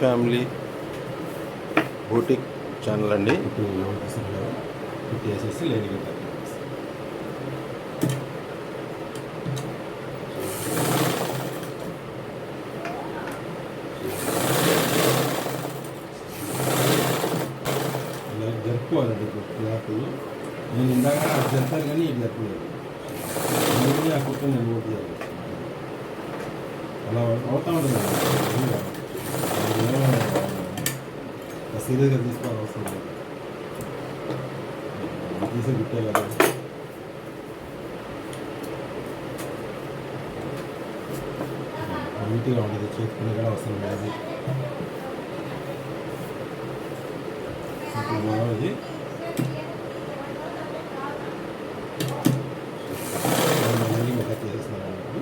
Family boutique channel అండి. ఇప్పుడు చేసేసి లేని లైన్గా కట్ ఇలా జరుపుకోవాలండి ఇప్పుడు క్లాత్ నేను ఇందాక అది జరుపుతాను కానీ ఇది జరపలేదు అందుకని ఆ కుట్ట నేను ఓట్ చేయాలి అలా అవుతా ఉంటుంది సీరియస్గా తీసుకోవాలి అవసరం లేదు. తీసే కుట్టే కదా నీట్గా ఉండదు చేసుకునే కూడా అవసరం లేదు. ఇప్పుడు మనం ఇది మళ్ళీ మెథడ్ చేసేస్తున్నాను అన్నట్టు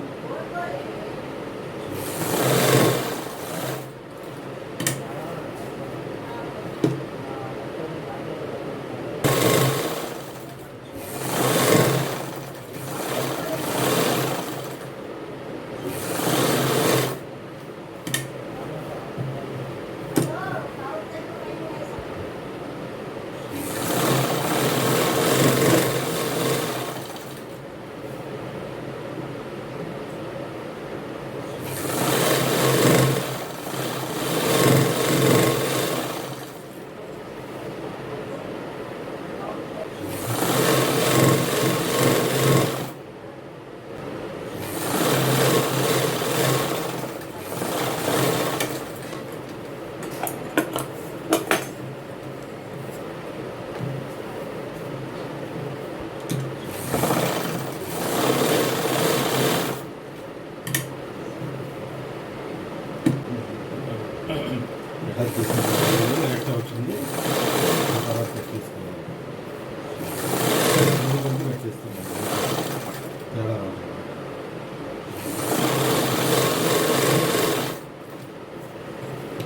మెథడ్ తీసుకున్నాను ఎట్లా వచ్చింది ఆ తర్వాత కట్ తీసుకున్నాను ఎందుకంటే కట్ చేస్తున్నాను తేడా రావట్లేదు.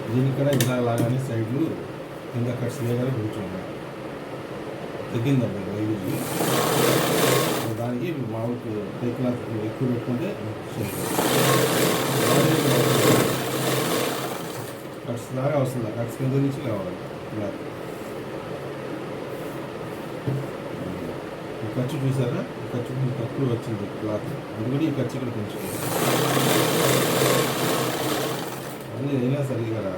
దీనికి కూడా ఇలా లాగానే సైడ్లు స్నేహాలు కట్స్ లేగానే కొంచెం తగ్గిందండి రైలు దానికి మామూలు టేక్ ఎక్కువ పెట్టుకుంటే కట్స్ దాకా వస్తుంది. కట్స్ కింద నుంచి కావాలి. ఈ ఖర్చు చూసారా? ఈ ఖర్చు కొంచెం తక్కువ వచ్చింది క్లాత్. అందుకని ఈ ఖర్చు ఇక్కడ పెంచుకోవాలి. అన్నీ అయినా సరిగా రా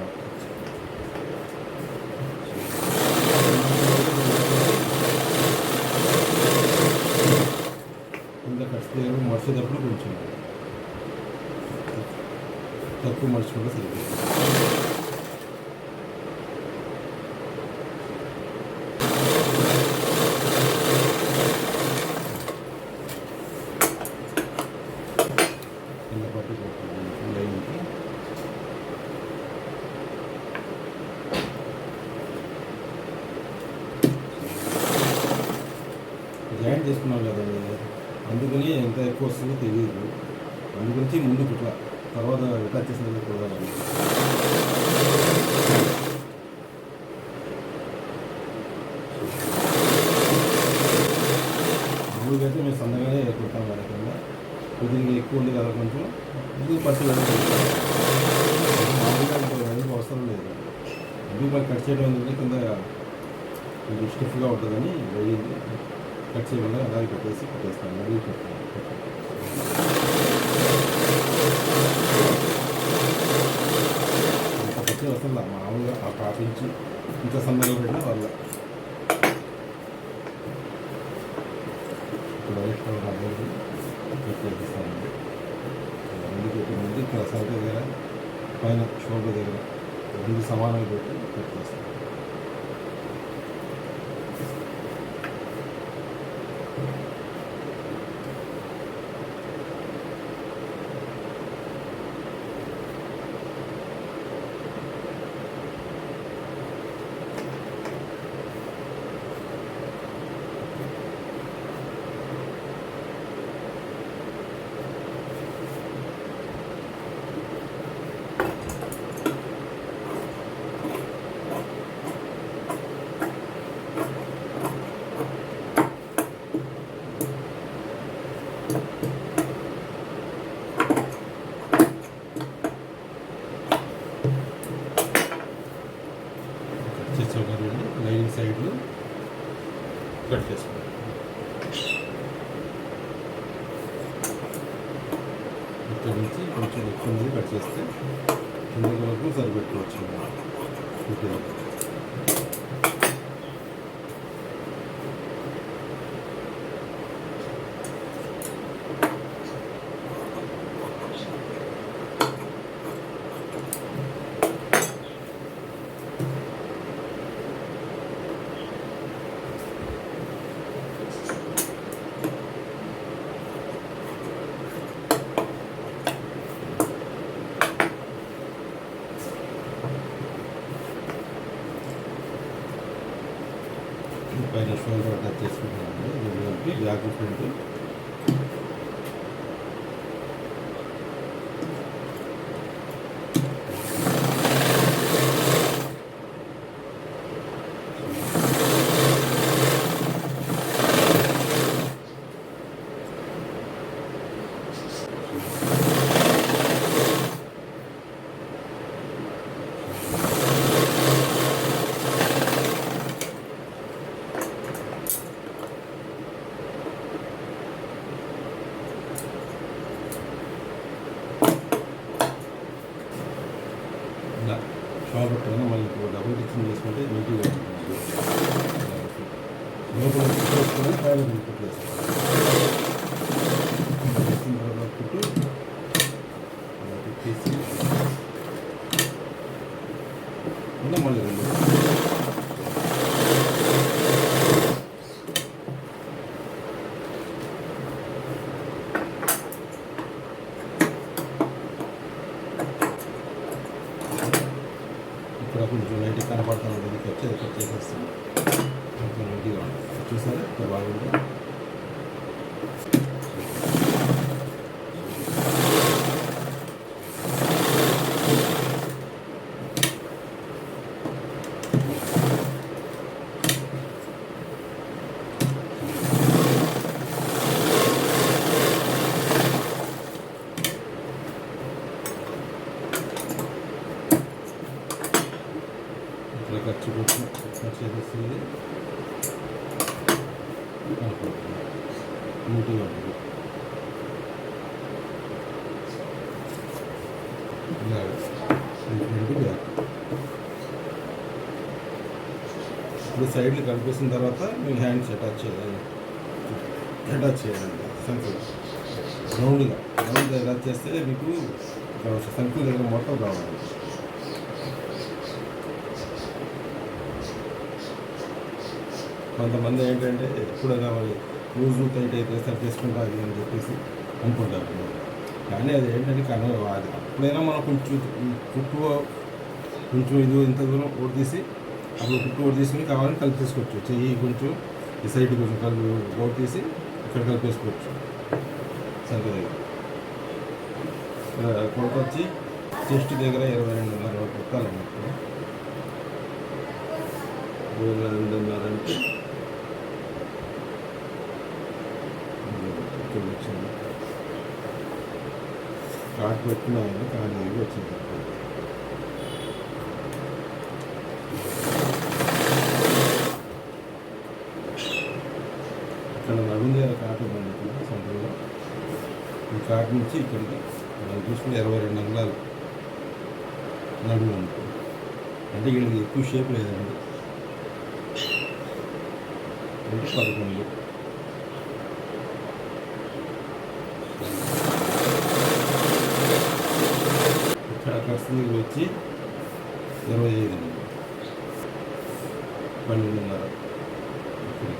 కింద ఖర్చు దగ్గర మర్చేటప్పుడు కొంచెం తక్కువ మర్చుకుంటే సరిపోతుంది. చేసుకున్నాం కదా. అందుకని ఎంత ఎక్కువ వస్తుందో తెలియదు. అందుగురించి ముందు ఇట్లా తర్వాత ఇంకా చేసిన కూడా మామూలుగా అయితే మేము సన్నగానే కుడతాం కదా కింద కొద్దిగా ఎక్కువ ఉంది కదా కొంచెం. ఇది పట్టు మామూలుగా ఎందుకు అవసరం లేదు. ఎందుకు మాకు కట్ చేయడం ఎందుకంటే కింద కొంచెం స్టిఫ్గా ఉంటుందని వెళ్ళింది కట్ చేయకుండా అలాగే పెట్టేసి పెట్టేస్తాను. మళ్ళీ పెట్టాను ఇంత కట్ వస్తుందా మామూలుగా ఆ పాపించి ఇంత సందర్భం పెట్టిన వాళ్ళ. ఇప్పుడు వైట్ అనేది పెట్టేస్తానండి ముందు పెట్టి ముందు ఇక్కడ దగ్గర పైన షోల్డర్ దగ్గర రెండు సమానంగా పెట్టి పెట్టేస్తాను పైన షోల్డర్ టచ్ చేసుకుంటున్నాను ఇది కలిపి బ్యాక్ ఫ్రంట్ ఇలా షోల్డర్ పైన మళ్ళీ ఇప్పుడు డబుల్ టిచ్చింగ్ చేసుకుంటే నీట్గా ఉంటుంది లోపల కుట్టు వేసుకొని పైన కుట్టు వేసుకోవాలి వేసిన తర్వాత కుట్టు ఇలా తిప్పేసి ఇలా మళ్ళీ రెండు ఇక్కడ కొంచెం లైట్ కనపడుతుంది ఇది కట్ చేసి కట్ చేసేస్తాం కొంచెం లైట్గా ఉంటుంది చూసారా ఇక్కడ బాగుంది ఇట్లా ఖర్చు పెట్టి ఖర్చు చేసేస్తుంది కనపడుతుంది నీట్గా ఉంటుంది ఇలాగ ఫ్రంట్ బ్యాక్ ఇప్పుడు సైడ్లు కనిపిస్తున్న తర్వాత మీరు హ్యాండ్స్ అటాచ్ చేయాలి. అటాచ్ చేయాలండి సంఖ్యలు రౌండ్గా రౌండ్గా అటాచ్ చేస్తే మీకు సంఖ్యల దగ్గర మొత్తం రావాలి. కొంతమంది ఏంటంటే ఎప్పుడైనా మరి లూజు టైట్ అయితే సరి చేసుకుంటా అది అని చెప్పేసి అనుకుంటారు. కానీ అది ఏంటంటే కానీ అది అప్పుడైనా మనం కొంచెం కుట్టు కొంచెం ఇది ఇంత దూరం ఓడి తీసి అప్పుడు కుట్టు తీసుకుని కావాలని కలిపి తీసుకోవచ్చు చెయ్యి కొంచెం ఈ సైడ్ కొంచెం కలిపి ఓడి తీసి ఇక్కడ కలిపేసుకోవచ్చు. సంఖ్య దగ్గర కొడుకు వచ్చి చెస్ట్ దగ్గర ఇరవై రెండున్నర కుట్టాలన్నట్టు ఇరవై రెండున్నర అంటే ఇక్కడ వచ్చింది. కానీ వచ్చింది ఇక్కడ నడుంది కార్డు ఇవ్వండి ఇక్కడ సెంటర్లో ఈ నుంచి ఇక్కడికి మనం చూసుకుంటే ఇరవై రెండు అంగుళాలు నడుము అనుకో అంటే వీళ్ళకి ఎక్కువ షేప్ లేదండి. అంటే పదకొండు. ఇక్కడ ఖర్చు వచ్చి ఇరవై ఐదు పన్నెండున్నర ఇక్కడ.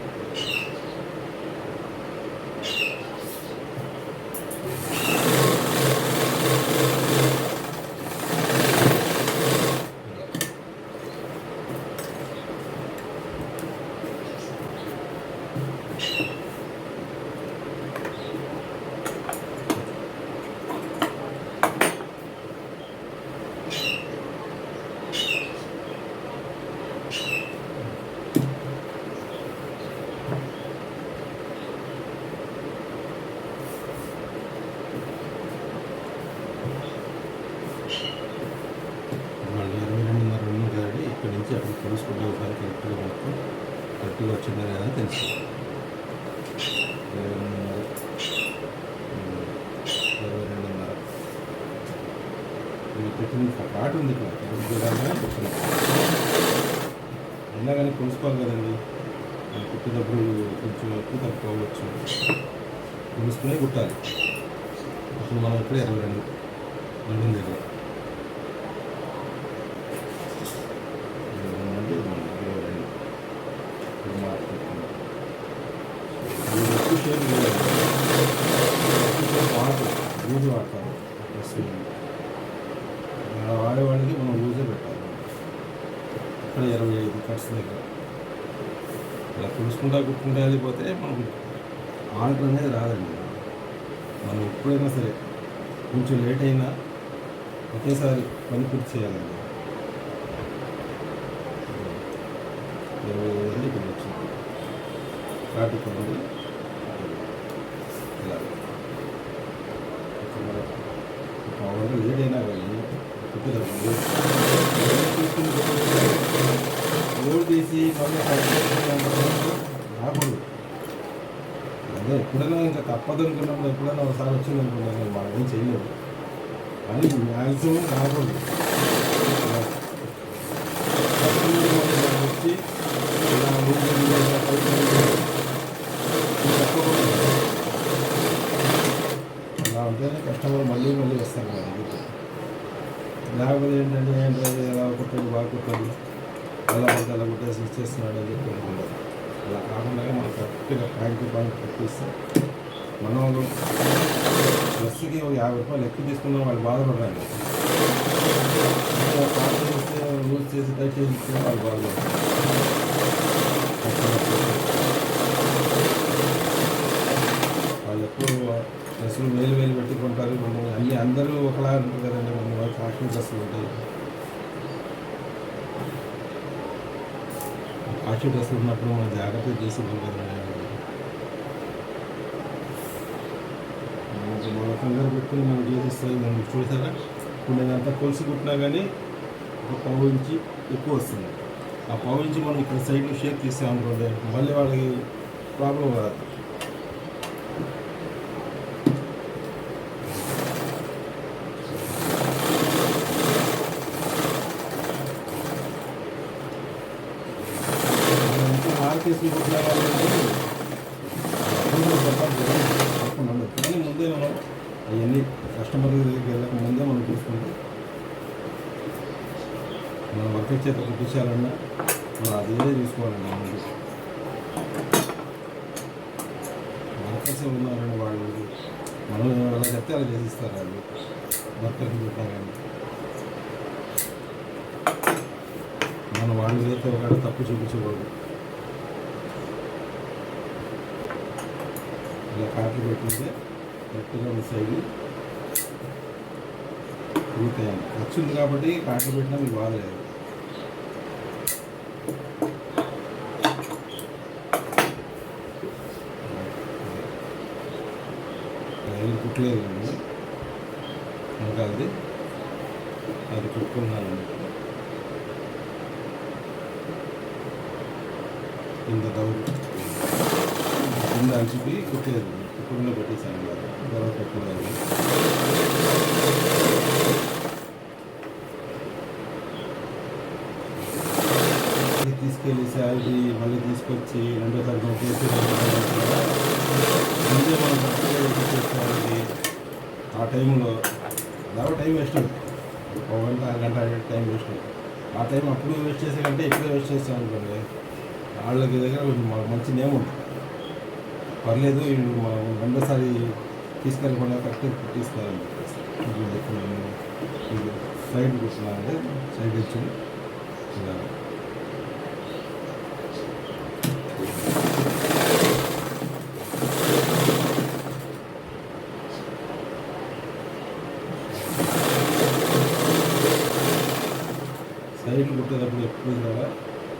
మళ్ళీ ఇరవై రెండున్నర రెండు గాడి ఇక్కడి నుంచి అక్కడ తెలుసుకుంటే ఒకసారి కరెక్ట్గా మొత్తం కరెక్ట్గా వచ్చిందా లేదా తెలుసు ఇరవై రెండున్నర ఉమ్, పెట్టింది పాట ఉంది ఇక్కడ చూడాలని అయినా కానీ కొలుసుకోవాలి కదండి. అది కుట్టేటప్పుడు కొంచెం ఎక్కువ తక్కువ అవ్వచ్చు. కొలుసుకునే కుట్టాలి. అప్పుడు మనం ఇక్కడ ఇరవై రెండు రెండు దగ్గర ఇరవై రెండు అంటే ఇరవై రెండు, ఇరవై రెండు ఇది మార్చుకుంటున్నాం ఇది ఎక్కువ షేప్ లేదు ఎక్కువ షేప్ వాడతారు లూజ్ వాడతారు డ్రెస్ అలా వాడేవాడికి మనం లూజే పెట్టాలి ఇక్కడ ఇరవై ఐదు కట్స్ దగ్గర ఇలా కుడుచుకుంటా కుట్టుకుంటా వెళ్ళిపోతే మనం ఆర్డర్ అనేది రాదండి. మనం ఎప్పుడైనా సరే కొంచెం లేట్ అయినా ఒకేసారి పని పూర్తి చేయాలండి. ఇరవై ఐదు ఇక్కడ వచ్చింది కాటి ఉంది ఇలా ఇక్కడ పవర్ లేట్ అయినా కానీ కుట్టేటప్పుడు లోడ్ తీసి మళ్ళీ కట్ చేసుకునేంత వరకు రాకూడదు అదే ఎప్పుడైనా వద్దనుకున్నప్పుడు ఎప్పుడైనా ఒకసారి వచ్చింది అనుకున్నాను మనం ఏం చేయలేదు. కానీ మ్యాక్సిమం రాకూడదు. వచ్చి ఇలా అలా ఉంటేనే కస్టమర్ మళ్ళీ మళ్ళీ వస్తారు మన దగ్గరికి లేకపోతే ఏంటంటే ఏంటంటే ఎలా కుట్టాడు బాగా కుట్టాడు అలా పడితే అలా కుట్టేసి ఇచ్చేస్తున్నాడు అని చెప్పి అనుకుంటారు. అలా కాకుండా మనం కరెక్ట్గా పాయింట్ పాయింట్ కట్టిస్తాం మనం డ్రెస్కి ఒక యాభై రూపాయలు ఎక్కువ తీసుకున్నా వాళ్ళు బాధపడరండి యూజ్ చేసి దయచేసి ఇచ్చిన వాళ్ళు బాధపడతారు వాళ్ళు ఎక్కువ డ్రెస్సులు వేలు వేలు పెట్టుకుంటారు. మనం అన్ని అందరూ ఒకలా ఉంటారు కదండి. మన వాళ్ళు కాస్ట్యూమ్ డ్రెస్సులు ఉంటాయి. కాస్ట్యూమ్ డ్రెస్సులు ఉన్నప్పుడు మనం జాగ్రత్త చేసి కదండి మనకి మన కంగారు పెట్టుకుని మనం చేసిస్తాయి మనం చూసారా ఇప్పుడు నేను అంతా కొలిసి కుట్టినా కానీ ఒక పావు ఇంచి ఎక్కువ వస్తుంది. ఆ పావు ఇంచి మనం ఇక్కడ సైడ్ షేక్ తీసామనుకోండి మళ్ళీ వాళ్ళకి ప్రాబ్లం రాదు. మార్కేసి కుట్టిన వాళ్ళకి అందరూ చెప్పాలి కదా, తప్పకుండా ఉండదు. కానీ ముందే మనం అవన్నీ కస్టమర్ దగ్గరికి వెళ్ళక ముందే మనం చూసుకుంటే మనం వర్క్ చేత కుట్టించాలన్నా మనం అదే చూసుకోవాలండి ముందు వర్కర్స్ ఉన్నారండి వాళ్ళు మనం ఎలా చెప్తే అలా చేసిస్తారు వాళ్ళు? వర్కర్కి చెప్పారండి కానీ మనం వాళ్ళు చేస్తే ఒకటి తప్పు చూపించకూడదు. ఇలా కాట్లు పెట్టింటే కరెక్ట్గా మిస్ అయ్యి తిరుగుతాయండి ఖర్చు ఉంది కాబట్టి కాట్లు పెట్టినా మీకు బాధ లేదు రైలు కుట్టలేదు అండి ఇంకా అది అది కుట్టుకున్నానండి కింద డౌన్ కింద అంచుకి కుట్టేది కుట్టుకుండా పెట్టేశాను కదా గొడవ పెట్టుకున్నాను ఇది తీసుకెళ్ళి శాలరీ మళ్ళీ తీసుకొచ్చి రెండో తరగతి చేసి ముందే మనం చేసుకోవాలి ఆ టైంలో దాకా టైం వేస్ట్ అవుతుంది ఒక గంట అర గంట టైం వేస్ట్ అవుతుంది ఆ టైం అప్పుడు వేస్ట్ చేసే కంటే ఇప్పుడే వేస్ట్ చేస్తాం అనుకోండి వాళ్ళకి దగ్గర కొంచెం మంచి నేమ్ ఉంటుంది పర్లేదు వీళ్ళు రెండోసారి తీసుకెళ్ళకుండా కరెక్ట్గా కుట్టిస్తారని చెప్పేసి. సైడ్ కూర్చున్నానంటే సైడ్ వచ్చి ఇలా సైడ్ కుట్టేటప్పుడు ఎప్పుడు కూడా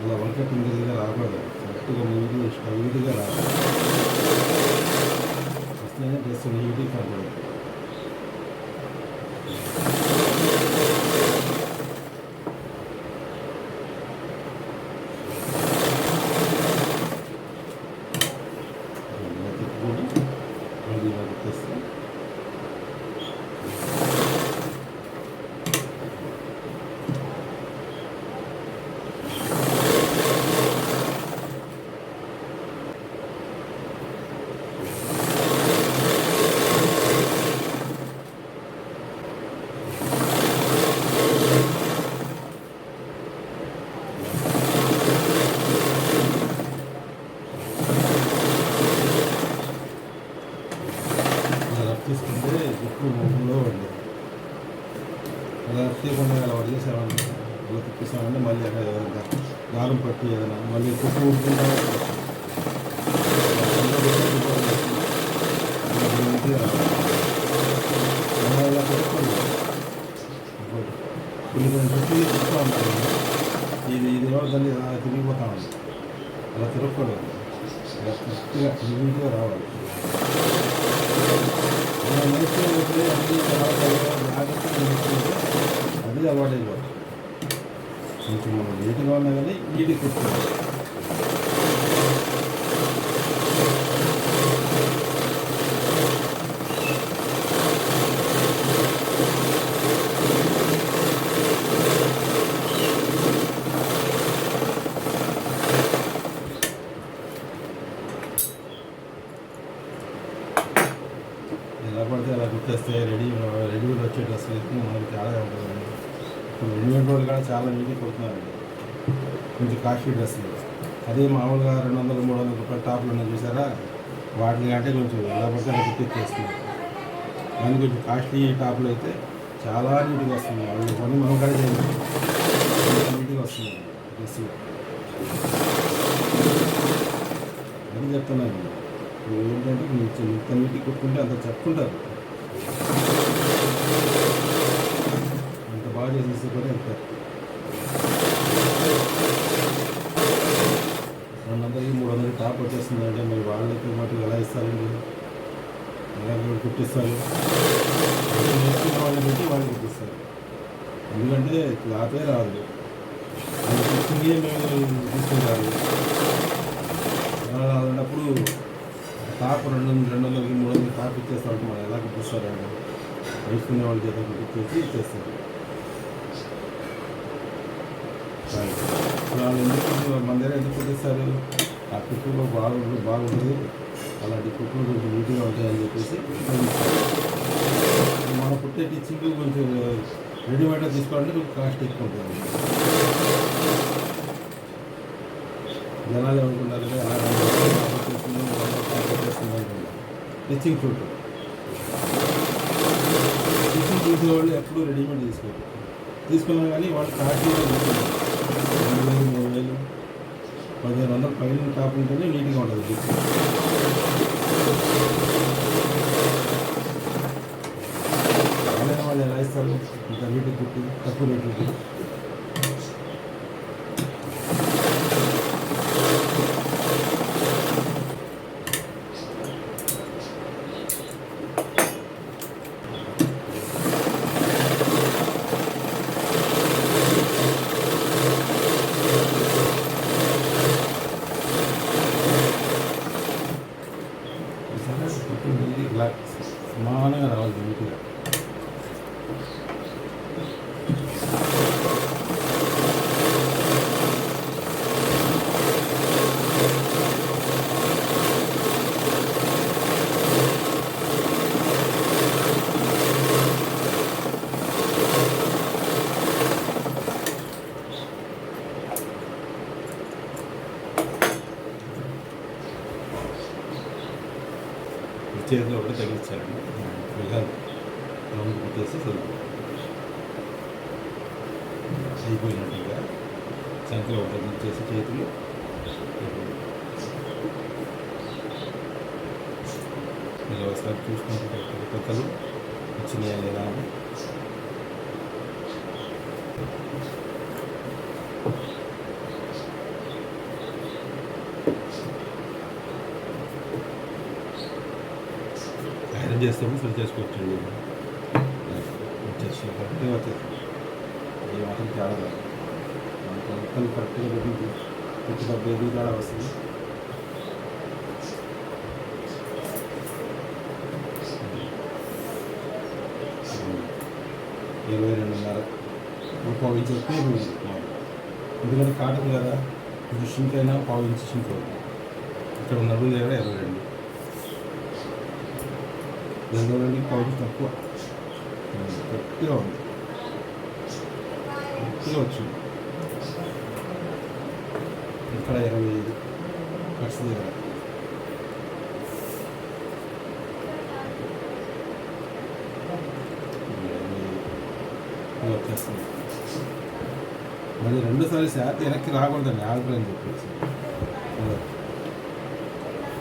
అలా వంక కిందగా రాకూడదు. కరెక్ట్గా నీట్గా స్టైట్గా రావాలి వస్తేనే డ్రెస్ నీట్గా కనపడదు ఇలా తిప్పుకొని మళ్ళీ ఇలా కుట్టేస్తే తీసుకుంటే ఎక్కువ ముగ్గులో ఉండేది. అలా తీయకుండా అలా వదిలేసామంటే అలా తిప్పేసామంటే మళ్ళీ అక్కడ ఏదైనా దారం పట్టి ఏదైనా మళ్ళీ కుప్పు ఊరుకుంటా కొన్ని కొన్ని చుట్టూ తిరుగుతూ ఉంటారు ఇది ఇది ఎవరు దాన్ని అలా తిరిగిపోతా ఉంది అలా తిరగకూడదు. అలా కరెక్ట్గా నీట్గా రావాలి. అది అలవాటు అయిపోతుంది కొంచెం మనం నీట్గా ఉన్నా కానీ నీటికి కూర్చోవాలి ఎలా తెస్తే రెడీ రెడీమేడ్ వచ్చే డ్రెస్సులు మనకి చాలా ఉంటుందండి ఇప్పుడు రెడీమేడ్ వాళ్ళు కూడా చాలా నీట్గా కొడుతున్నారండి కొంచెం కాస్ట్లీ డ్రెస్సులు. అదే మామూలుగా రెండు వందలు మూడు వందల రూపాయల టాప్లు ఉన్నాయి చూసారా? వాటిని కంటే కొంచెం ఎలా పడితే అలా కుట్టించేస్తున్నారు దాని కొంచెం కాస్ట్లీ టాప్లు అయితే చాలా నీట్గా వస్తుంది వాళ్ళు కొని మనం కూడా చేయాలి నీట్గా వస్తుంది డ్రెస్సులు. అని చెప్తున్నాను. ఇప్పుడు ఏంటంటే మీరు ఇంత నీటి కొట్టుకుంటే అంత చెప్పుకుంటారు అంత బాగా చేసేసి వెళ్తారు. రెండు వందలకి మూడు వందలకి టాప్ వచ్చేస్తుందంటే మరి వాళ్ళకి మటుకు ఎలా ఇస్తారండి? ఎలా కూడా కుట్టిస్తారు? నేర్చుకున్న వాళ్ళని పెట్టి వాళ్ళు కుట్టిస్తారు. ఎందుకంటే క్లాతే రాదు. అది కుట్టింది మేము తీసుకుంటారు అలా అలాంటప్పుడు టాప్ రెండు వందలు రెండు వందలకి మూడు వందలకి టాప్ ఇచ్చేస్తారు మనం ఎలా కుట్టిస్తారండి? వేసుకునే వాళ్ళ చేత కుట్టించేసి ఇచ్చేస్తారు కానీ ఇప్పుడు వాళ్ళు ఎందుకు మన దగ్గర ఎందుకు కుట్టిస్తారు ఆ కుట్టులో బాగుంటుంది బాగుంటుంది అలాంటి కుట్లు కొంచెం నీట్గా ఉంటాయని చెప్పేసి మన కుట్టే టీచింగ్ కొంచెం రెడీమేడ్గా తీసుకోవాలంటే కొంచెం కాస్ట్ ఎక్కువ ఉంటుంది. జనాలు ఏమనుకున్నారు అలా టీచింగ్ ఫ్రూట్. టీచింగ్ చూసే వాళ్ళు ఎప్పుడూ రెడీమేడ్ తీసుకోరు. తీసుకున్నా కానీ వాళ్ళు కాస్ట్ అందరూ రెండు పైన టాప్ ఉంటుంది నీట్గా ఉంటుంది. టీచింగ్ వాళ్ళు ఎలా ఇస్తారు ఇంత నీట్గా కుట్టి తక్కువ రేట్లకి చూసారా? కుట్టు నీట్గా ఇలా సమానంగా రావాలి నీట్గా చేతిలో ఒకటి తగిలించారండి విహార్ రౌండ్ కుట్టేసి అయిపోయినట్టుగా సంఖ్యలో ఒకటి తగిలించేసి చేతులు మీరు ఒకసారి చూసుకుంటే కొత్తలు వచ్చినాయా లేదా అని ఐరన్ చేస్తాము సరి చేసుకోవచ్చండి. వచ్చేసి కరెక్ట్గా వచ్చేసి. ఏ మాత్రం తేడా రాదు మొత్తం కరెక్ట్గా పెట్టి పెట్టి డబ్బు ఏది తేడా వస్తుంది ఇరవై రెండున్నర. పావు ఇంచు వస్తే ఇరవై ఎందుకంటే కాటన్ కదా ఇది షింక్ అయినా పావు ఇంచు షింక్ అవుతుంది ఇక్కడ ఉన్న దగ్గర ఇరవై రెండు. బెంగళూరు పౌడర్ తక్కువ గట్టిగా ఉంది గట్టిగా వచ్చింది ఇక్కడ ఇరవై ఐదు ఖర్చు వెనక్కి రాకూడదండి ఆగిపోయింది చెప్పేసి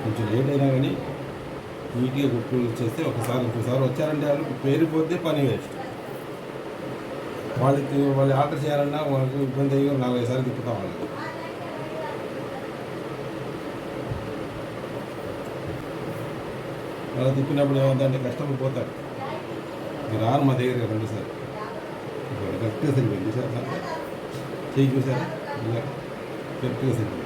కొంచెం లేట్ అయినా కానీ నీట్గా కుట్లు చేస్తే ఒకసారి ఇంకోసారి వచ్చారంటే వాళ్ళు పేరుపోతే పని వేస్ట్. వాళ్ళకి వాళ్ళు ఆర్డర్ చేయాలన్నా వాళ్ళకి ఇబ్బంది అయ్యి నాలుగైదు సార్లు తిప్పుతాం వాళ్ళకి అలా తిప్పినప్పుడు ఏమవుతుందంటే కష్టపడి పోతాడు రాను మా దగ్గర రెండు సార్ కరెక్ట్గా సరిపోయింది. సార్? చేయి చూసారా? ఇలా కరెక్ట్గా సరిపోయింది.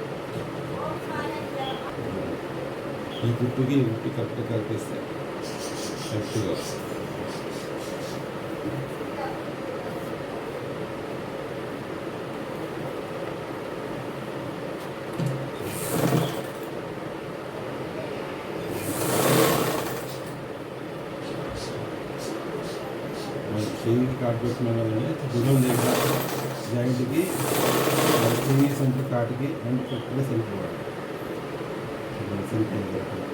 ఈ గుట్టుకి ఈ గుట్టు కరెక్ట్గా కలిపేస్తే కరెక్ట్గా వస్తుంది మన చెయ్యికి కాటు పెట్టినాం కదండి భుజం దగ్గర జాయింట్కి మన చెయ్యి సెంటర్ కాటుకి రెండు కరెక్ట్గా సరిపోవాలి ఇప్పుడు సరిపోయింది కరెక్ట్గా.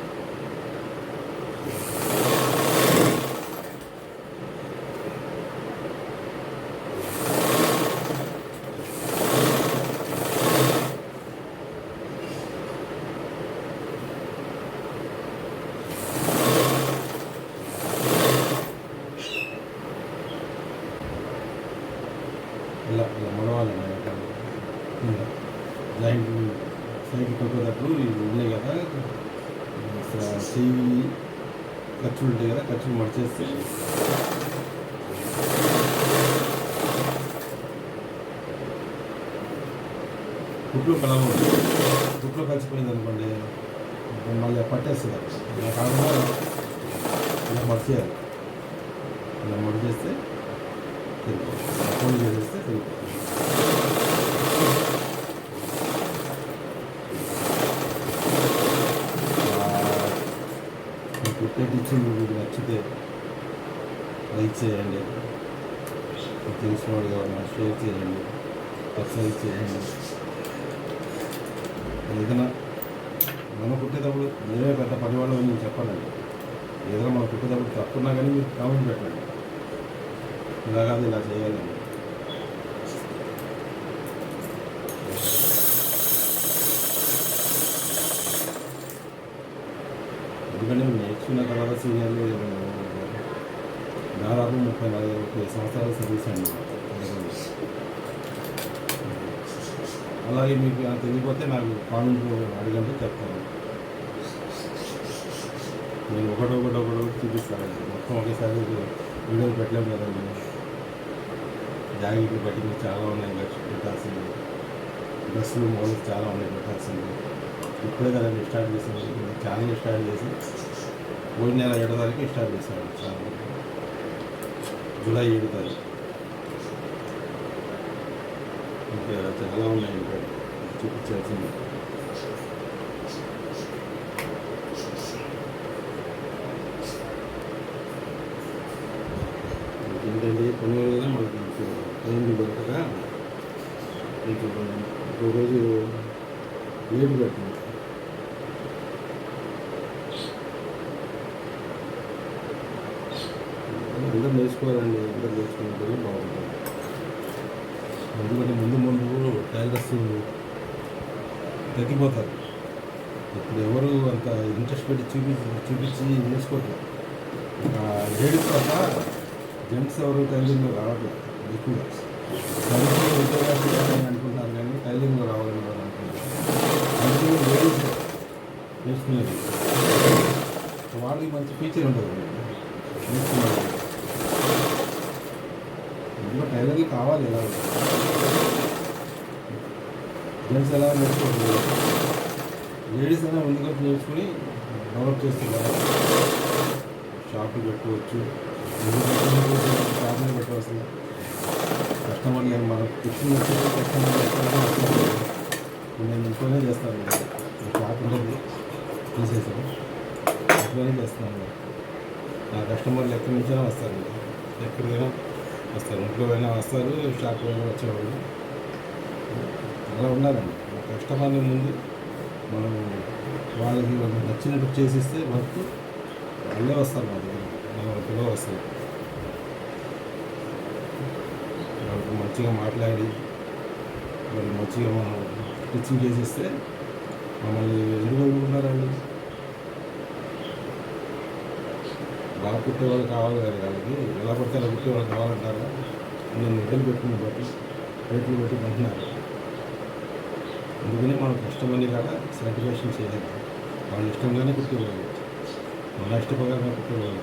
ఇలా ఇలా మడవాలండి ఇలా జాయింట్ చెయ్యి ఖర్చులు ఉంటాయి కదా ఖర్చులు మడిచేస్తే కుట్లు కలవ కుట్లు కలిసిపోయింది అనుకోండి మళ్ళీ పట్టేస్తుంది ఇలా కాకుండా ఇలా మడిచేయాలి ఇలా మడిచేస్తే సరిపోతుంది ఫోన్ చేసేస్తే సరిపోతుంది టీచింగ్ మీకు నచ్చితే లైక్ చేయండి. మీకు తెలిసిన వాళ్ళు షేర్ చేయండి. సబ్స్క్రైబ్ చేయండి. ఏదైనా మనం పుట్టేటప్పుడు మీరే పెద్ద పనివాళ్ళు అని నేను చెప్పాలండి ఏదైనా మనం పుట్టేటప్పుడు తప్పున్నా కానీ మీరు కామెంట్ పెట్టండి. ఇలా కాదు ఇలా చేయాలండి ఎందుకంటే మేము నేర్చుకున్న తర్వాత దాదాపు ముప్పై నలభై ముప్పై సంవత్సరాల సర్వీస్ అండి. అలాగే మీకు తెలియకపోతే నాకు కామెంట్ అడగండి చెప్తాను. నేను ఒకటి ఒకటి ఒకటి ఒకటి చూపిస్తానండి మొత్తం ఒకేసారి వీడియోలు పెట్టలేము కదండి జాకెట్లు కటింగ్ చాలా ఉన్నాయి ఖర్చు పెట్టాల్సింది. డ్రెస్సులు మోడల్స్ చాలా ఉన్నాయి పెట్టాల్సింది. ఇప్పుడే కదండి స్టార్ట్ చేసింది ఛానల్ స్టార్ట్ చేసి పోయిన నెల ఏడో తారీఖు స్టార్ట్ చేశాడు సార్. జూలై ఏడు తారీఖు. ఇంకా చాలా ఉన్నాయి ఇంకా. చూపించాల్సింది ఏంటంటే కొన్ని రోజులుగా మనకి టైం దొరకగా మీకు ఒక రోజు వేడి పెట్టింది అందరూ నేర్చుకోవాలండి అందరూ నేర్చుకున్నట్టు బాగుంటుంది ఎందుకంటే ముందు ముందు టైలర్స్ తగ్గిపోతారు ఇప్పుడు ఎవరు అంత ఇంట్రెస్ట్ పెట్టి చూపించి చూపించి నేర్చుకోవట్లేదు లేడీస్ తప్ప జెంట్స్ ఎవరు టైలింగ్లో రావట్లేదు ఎక్కువగా. అనుకుంటున్నారు కానీ టైలరింగ్ రావాలని వాళ్ళు అనుకుంటున్నారు. అందుకే లేడీస్ నేర్చుకునేది వాళ్ళకి మంచి ఫీచర్ ఉంటుంది. నేర్చుకున్నారు ఇందులో టైలర్లు కావాలి ఎలా జెంట్స్ ఎలా నేర్చుకోవాలి లేడీస్ అయినా ముందుకొచ్చి నేర్చుకుని డెవలప్ చేస్తున్నారు. షాపులు పెట్టుకోవచ్చు. షాపులు పెట్టవలసిన కస్టమర్లు ఏం మనకు తెచ్చిన కస్టమర్లు నేను ఇంట్లోనే చేస్తాను. షాప్ ఉంటుంది. తీసేసాను. ఇంట్లోనే చేస్తాను. నా కస్టమర్లు ఎక్కడి నుంచైనా వస్తారు. ఎక్కడికైనా వస్తారు. ఇంట్లో అయినా వస్తారు. షాప్ అయినా వచ్చేవాళ్ళు. అలా ఉండాలండి. కస్టమర్ని ముందు మనం వాళ్ళకి వాళ్ళకి నచ్చినట్టు చేసిస్తే వర్క్ వాళ్ళే వస్తారు మా దగ్గర. మన పిల్లలు వస్తారు మంచిగా మాట్లాడి మరి మంచిగా మనం స్టిచ్చింగ్ చేసిస్తే మమ్మల్ని ఎందుకు వదులుకున్నారు వాళ్ళు? బాగా కుట్టేవాళ్ళు కావాలి కదా వాళ్ళకి. ఎలా పడితే అలా కుట్టేవాళ్ళు కావాలంటారా నేను నిధులు పెట్టుకుని బట్టి రేట్లు పెట్టి కొంటున్నారు. అందుకని మనం కష్టమని కాదా సర్టిఫికేషన్ చేయలేదు వాళ్ళు ఇష్టంగానే కుట్టేవాళ్ళు మన ఇష్టపరంగా కుట్టేవాళ్ళు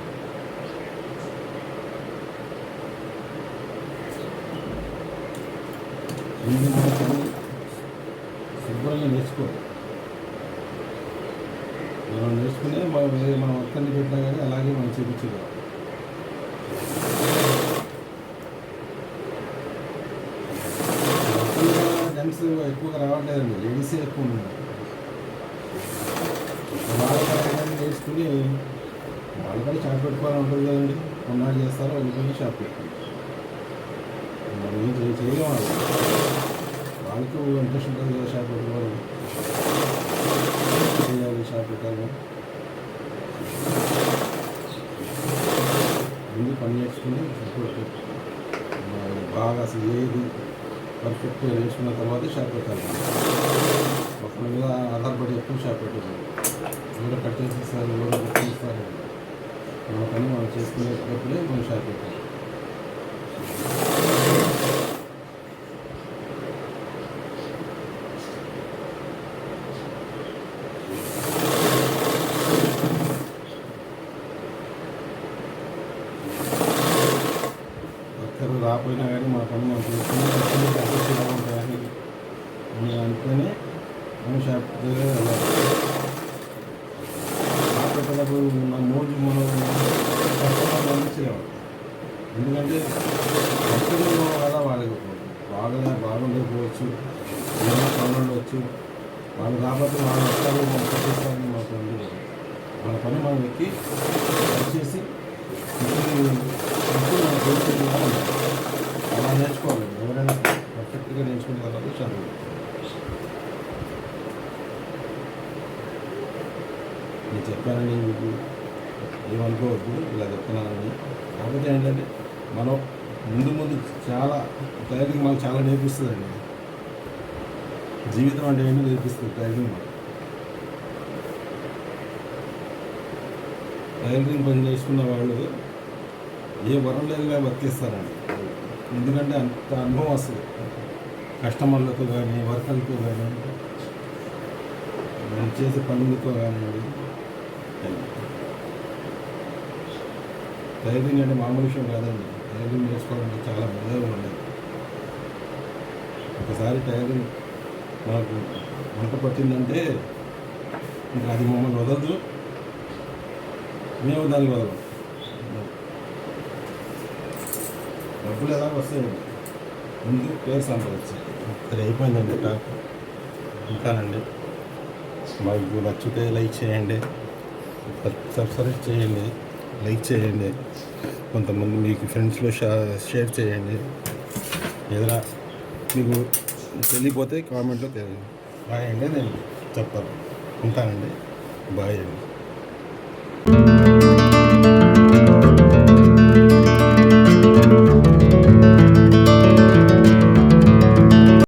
శుభ్రంగా నేర్చుకో మనం నేర్చుకునే మనం వేరే మనం ఒక్కరిని పెట్టినా కానీ అలాగే మనం చూపించుకోవాలి జెంట్స్ ఎక్కువగా రావట్లేదండి. లేడీసే ఎక్కువ ఉన్నారు వాళ్ళ పరంగా నేర్చుకుని కూడా షాప్ పెట్టుకోవాలని ఉంటుంది కదండి. కొన్నాళ్ళు చేస్తారో వెళ్ళిపోయి షాప్ పెట్టుకుంటారు. మరి ఏం చేయలేము వాళ్ళు. వాళ్ళకు ఇంట్రెస్ట్ ఉంటుంది కదా షాప్ పెట్టుకోవాలి చేయాలి షాప్ పెట్టాలి? ముందు పని చేసుకుని బాగా అసలు ఏది పర్ఫెక్ట్గా నేర్చుకున్న తర్వాత షాప్ పెట్టాలి. ఒకరి మీద ఆధారపడి ఎక్కువ షాప్ పెట్టాలి ఎవరో కట్టేసి ఇస్తారు ఎవరో కట్టేసి మన పని మనం చేసుకునేటప్పుడే మనం షాప్ పెట్టాలి ఒక్కరు రాకపోయినా కానీ మా పని మనం చేసుకుని కస్టమర్కి అడ్జస్ట్ చేయాలంటారని అని అనుకుని మనం షాప్ దగ్గర వెళ్ళాలి షాప్ పెట్టేటప్పుడు మన మోజు మనం కస్టమర్లు అందించలేము ఎందుకంటే కష్టంలో కదా వాళ్ళకి బాగా బాగుండకపోవచ్చు ఏమైనా పనులు ఉండవచ్చు వాళ్ళు కాబట్టి వాళ్ళ వస్తారు మనం పెట్టేస్తారని మాకు ఉండదు మన పని మనం ఎక్కి వచ్చేసి అలా నేర్చుకోవాలి. ఎవరైనా పర్ఫెక్ట్గా నేర్చుకున్న తర్వాత చదువు. నేను చెప్పానని మీకు ఏమనుకోవద్దు ఇలా చెప్తున్నానని. కాకపోతే ఏంటంటే మనం ముందు ముందు చాలా టైరింగ్ మనకు చాలా నేర్పిస్తుందండి. జీవితం అంటే ఏంటో నేర్పిస్తుంది టైరింగ్ మనం టైలరింగ్ పని చేసుకున్న వాళ్ళు ఏ వరం లేదుగా వర్తిస్తారండి ఎందుకంటే అంత అనుభవం వస్తుంది. కస్టమర్లతో కానీ వర్కర్లతో కానీ మనం చేసే పనులతో కానివ్వండి. టైలరింగ్ అంటే మామూలు విషయం కాదండి. టైలరింగ్ నేర్చుకోవాలంటే చాలా మెదడు ఉండదు. ఒకసారి టైలరింగ్ మనకు వంట పట్టిందంటే ఇంకా అది మమ్మల్ని వదలదు. మేము దాన్ని వదలం డబ్బులు ఎలా వస్తాయండి? ముందు పేరు సంపాదించి. అది అయిపోయిందండి టాక్. ఉంటానండి. మాకు నచ్చితే లైక్ చేయండి. సబ్స్క్రైబ్ చేయండి. లైక్ చేయండి. కొంతమంది మీకు ఫ్రెండ్స్లో షేర్ చేయండి. ఏదైనా మీకు తెలియపోతే కామెంట్లో తెలియదు బాయ్ అండి నేను చెప్తాను ఉంటానండి. బాయ్ అండి.